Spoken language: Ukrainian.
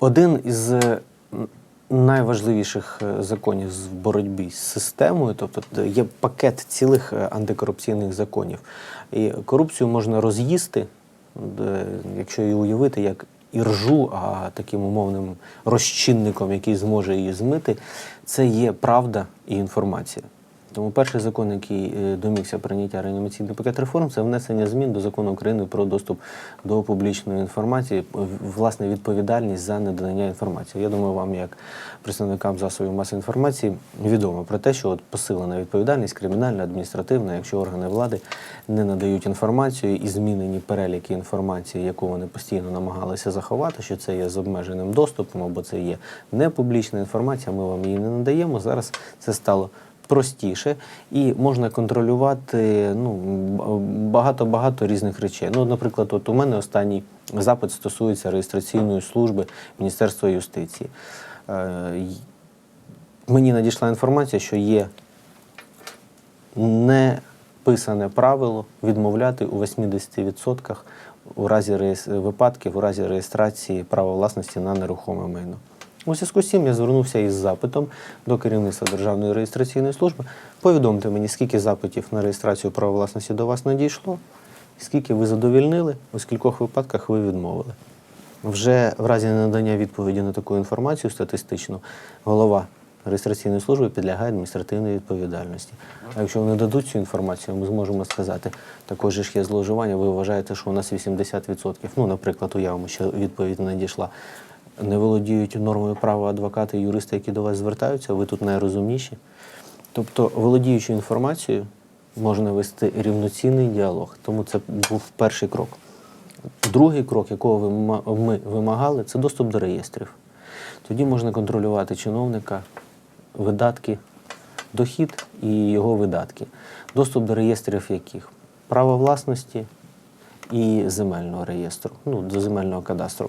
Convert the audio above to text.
Один із е, найважливіших е, законів з боротьбі з системою, тобто є пакет цілих е, антикорупційних законів. І корупцію можна роз'їсти, якщо її уявити, як іржу, а таким умовним розчинником, який зможе її змити, це є правда і інформація. Тому перший закон, який е, домігся прийняття реанімаційний пакет реформ, це внесення змін до закону України про доступ до публічної інформації, власне, відповідальність за надання інформації. Я думаю, вам, як представникам засобів масової інформації, відомо про те, що от посилена відповідальність кримінальна, адміністративна, якщо органи влади не надають інформацію і змінені переліки інформації, яку вони постійно намагалися заховати, що це є з обмеженим доступом або це є непублічна інформація, ми вам її не надаємо. Зараз це стало простіше і можна контролювати ну, багато-багато різних речей. Ну, наприклад, от у мене останній запит стосується реєстраційної служби Міністерства юстиції. Е, Мені надійшла інформація, що є неписане правило відмовляти у 80% у разі випадків, у разі реєстрації права власності на нерухоме майно. У зв'язку з цим я звернувся із запитом до керівництва Державної реєстраційної служби. Повідомте мені, скільки запитів на реєстрацію права власності до вас надійшло, скільки ви задовільнили, у скількох випадках ви відмовили. Вже в разі ненадання відповіді на таку інформацію статистично голова реєстраційної служби підлягає адміністративній відповідальності. А якщо вони дадуть цю інформацію, ми зможемо сказати, також ж є зловживання, ви вважаєте, що у нас 80%, ну, наприклад, уявимо, що відповідь надійшла. Не володіють нормою права адвокати і юристи, які до вас звертаються, ви тут найрозумніші. Тобто, володіючи інформацією, можна вести рівноцінний діалог. Тому це був перший крок. Другий крок, якого ми вимагали, це доступ до реєстрів. Тоді можна контролювати чиновника, видатки, дохід і його видатки. Доступ до реєстрів яких? Право власності і земельного реєстру, ну, до земельного кадастру.